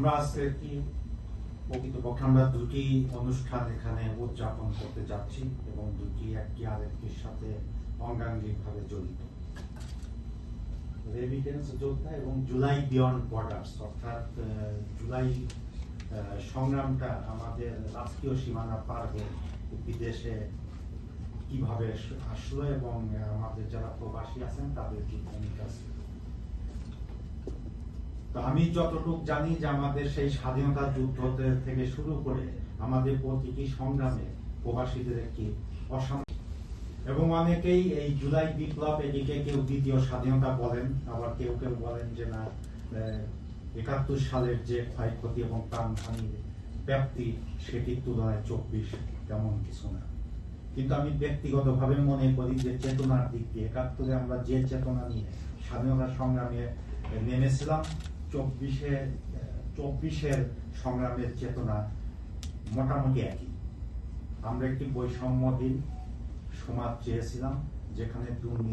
আমরা আজকে কি প্রকৃতপক্ষে আমরা দুটি অনুষ্ঠান এখানে উদযাপন করতে যাচ্ছি এবং দুটি একটি আরেকটির সাথে অঙ্গাঙ্গিকভাবে জড়িত রেমিটেন্স যোদ্ধা এবং জুলাই বিয়ন্ড বর্ডার্স অর্থাৎ জুলাই সংগ্রামটা আমাদের রাষ্ট্রীয় সীমানা পার হয়ে বিদেশে কীভাবে আস- আসলো এবং আমাদের যারা প্রবাসী আছেন তাদের কি ভূমিকা ছিল। তো আমি যতটুকু জানি যে আমাদের সেই স্বাধীনতা যুদ্ধ থেকে শুরু করে আমাদের প্রতিটি সংগ্রামে প্রবাসীদের একটি অসাম এবং অনেকেই এই জুলাই বিপ্লব এদিকে কেউ দ্বিতীয় স্বাধীনতা বলেন, আবার কেউ কেউ বলেন যে না একাত্তর সালের যে ক্ষয়ক্ষতি এবং প্রাণহানির ব্যাপ্তি সেটির তুলনায় চব্বিশ তেমন কিছু না। কিন্তু আমি ব্যক্তিগতভাবে মনে করি যে চেতনার দিক দিয়ে, একাত্তরে আমরা যে চেতনা নিয়ে স্বাধীনতা সংগ্রামে নেমেছিলাম চব্বিশে চব্বিশের সংগ্রামের চেতনা মোটামুটি একই। আমরা একটি বৈষম্যহীন সমাজ চেয়েছিলাম যেখানে দুর্নীতি